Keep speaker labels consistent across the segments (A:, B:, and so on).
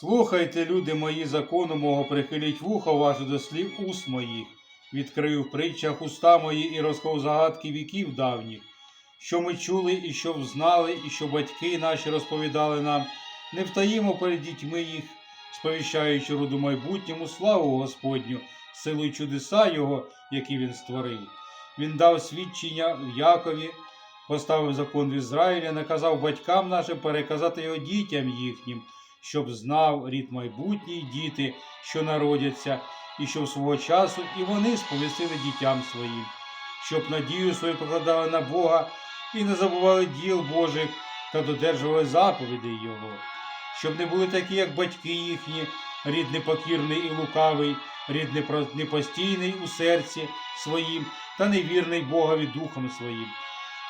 A: Слухайте, люди мої, закону мого, прихиліть вухо ваше до слів уст моїх, відкрию в притчах уста мої і розков загадки віків давніх, що ми чули і що взнали, і що батьки наші розповідали нам, не втаїмо перед дітьми їх, сповіщаючи роду майбутньому славу Господню, силу й чудеса Його, які він створив. Він дав свідчення в Якові, поставив закон в Ізраїлі, наказав батькам нашим переказати його дітям їхнім, щоб знав рід майбутній діти, що народяться, і щоб свого часу і вони сповістили дітям своїм, щоб надію свою покладали на Бога і не забували діл Божих та додержували заповідей Його, щоб не були такі, як батьки їхні, рід непокірний і лукавий, рід непостійний у серці своїм та невірний Богові духом своїм.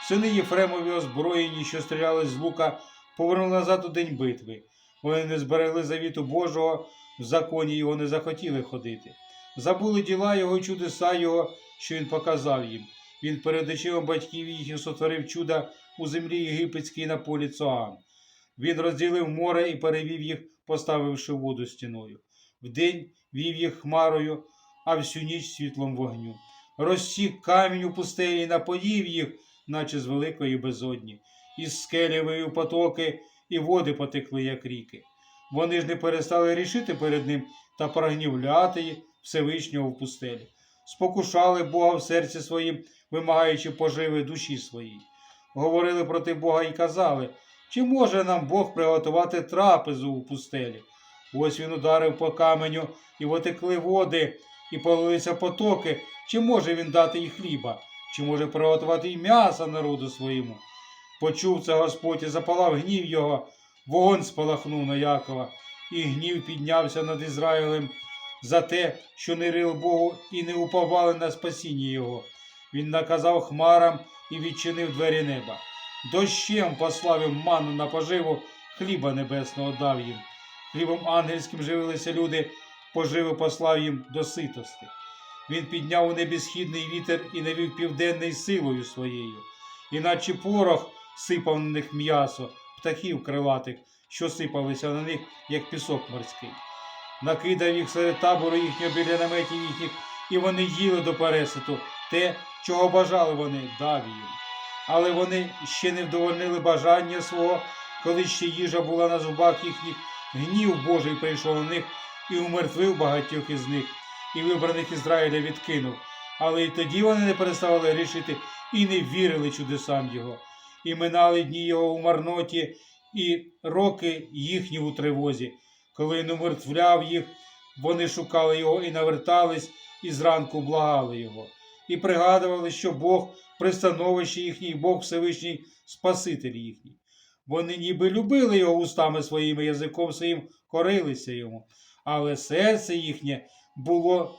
A: Сини Єфремові озброєні, що стріляли з лука, повернули назад у день битви. Вони не зберегли завіту Божого, в законі його не захотіли ходити. Забули діла його і чудеса його, що він показав їм. Він перед очима батьків їхніх сотворив чуда у землі єгипетській на полі Цоан. Він розділив море і перевів їх, поставивши воду стіною. Вдень вів їх хмарою, а всю ніч світлом вогню. Розсік камінь у пустелі і напоїв їх, наче з великої безодні. Із скелі потоки, і води потекли, як ріки. Вони ж не перестали рішити перед ним та прогнівляти Всевишнього в пустелі. Спокушали Бога в серці своїм, вимагаючи поживи душі своїй. Говорили проти Бога і казали, чи може нам Бог приготувати трапезу у пустелі? Ось він ударив по каменю, і потекли води, і полилися потоки. Чи може він дати їй хліба? Чи може приготувати й м'яса народу своєму? Почув це Господь і запалав гнів його, вогонь спалахнув на Якова, і гнів піднявся над Ізраїлем за те, що не рил Богу і не уповали на спасіння його. Він наказав хмарам і відчинив двері неба. Дощем послав їм ману на поживу, хліба небесного дав їм. Хлібом ангельським живилися люди, поживи послав їм до ситости. Він підняв у небі східний вітер і навів південний силою своєю, іначе порох сипав на них м'ясо, птахів крилатих, що сипалися на них, як пісок морський. Накидав їх серед табору їхнього біля наметів їхніх, і вони їли до переситу те, чого бажали вони, дав їм. Але вони ще не вдовольнили бажання свого, коли ще їжа була на зубах їхніх, гнів Божий прийшов на них і умертвив багатьох із них, і вибраних Ізраїля відкинув. Але й тоді вони не переставали рішити і не вірили чудесам його. І минали дні його у марноті, і роки їхні у тривозі. Коли він умертвляв їх, вони шукали його і навертались, і зранку благали його. І пригадували, що Бог пристановище їхній, Бог Всевишній Спаситель їхній. Вони ніби любили його устами своїми, язиком своїм корилися йому, але серце їхнє було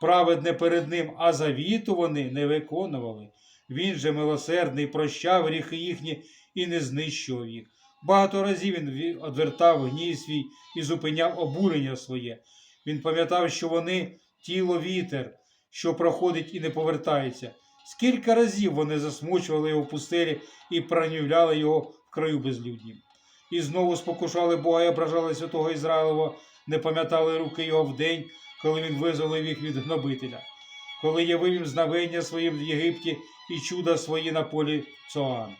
A: праведне перед ним, а завіту вони не виконували. Він же милосердний прощав гріхи їхні і не знищував їх. Багато разів він ві- одвертав гнів свій і зупиняв обурення своє. Він пам'ятав, що вони тіло вітер, що проходить і не повертається. Скільки разів вони засмучували його в пустелі і пронівляли його в краю безлюднім. І знову спокушали Бога і ображали святого Ізраїлова, не пам'ятали руки його в день, коли він визволив їх від гнобителя, коли явив їм знамення свої в Єгипті і чуда свої на полі Цоан,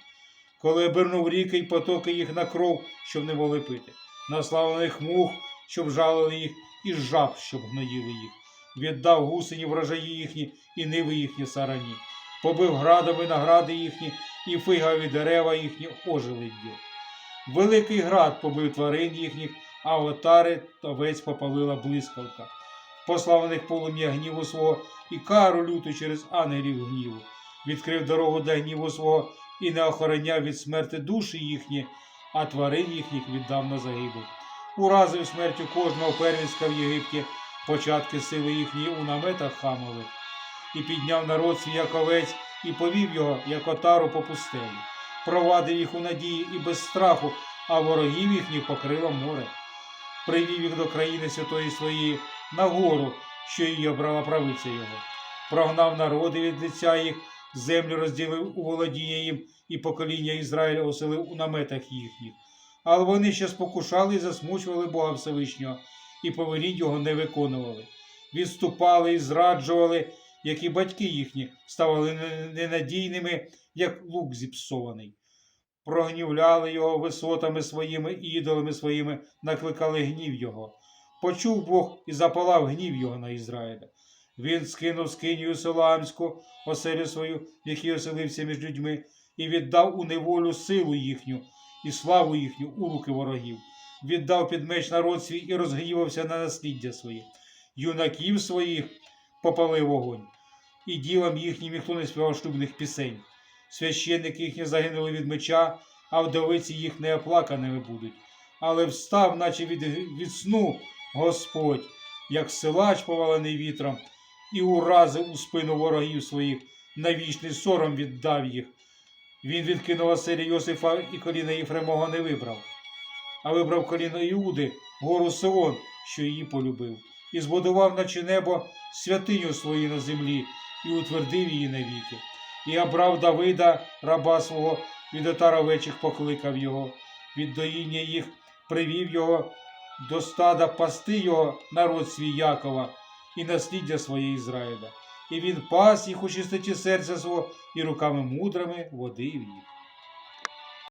A: коли обернув ріки й потоки їх на кров, щоб не могли пити, наслав на них мух, щоб жалили їх, і жаб, щоб гноїли їх, віддав гусені врожаї їхні і ниви їхні сарані, побив градом виногради їхні, і фигові дерева їхні ожили їх. Великий град побив тварин їхніх, а отари овець попалила блискавка. Послав них полум'я гніву свого і кару люту через ангелів гніву. Відкрив дорогу для гніву свого і не охороняв від смерти душі їхні, а тварин їхніх віддав на загибель. Уразив смертю кожного первістка в Єгипті, початки сили їхньої у наметах хамових, і підняв народ свій як овець, і повів його, як отару по пустелі. Провадив їх у надії і без страху, а ворогів їхніх покрило море. Привів їх до країни святої своєї на гору, що її обрала правиця його. Прогнав народи від лиця їх, землю розділив у володіння їм, і покоління Ізраїля оселив у наметах їхніх. Але вони ще спокушали і засмучували Бога Всевишнього, і повелінь його не виконували. Відступали і зраджували, як і батьки їхні, ставали ненадійними, як лук зіпсований. Прогнівляли його висотами своїми, ідолами своїми, накликали гнів його. Почув Бог і запалав гнів його на Ізраїля. Він скинув скинію Селамську, оселю свою, в якій оселився між людьми, і віддав у неволю силу їхню і славу їхню у руки ворогів. Віддав під меч народ свій і розгнівався на насліддя своє. Юнаків своїх попалив вогонь, і ділам їхнім ніхто не співав шлюбних пісень. Священники їхні загинули від меча, а вдовиці їх неоплаканими будуть. Але встав, наче від, від сну Господь, як силач повалений вітром, і уразив у спину ворогів своїх, на вічний сором віддав їх. Він відкинув оселі Йосифа і коліна Єфремого не вибрав, а вибрав коліно Іуди, гору Сеон, що її полюбив, і збудував наче небо святиню свою на землі і утвердив її навіки. І обрав Давида, раба свого, від отар овечих покликав його, від доїння їх привів його до стада пасти його народ свій Якова і насліддя своє Ізраїля. І він пас їх у чистоті серця свого, і руками мудрими водив їх.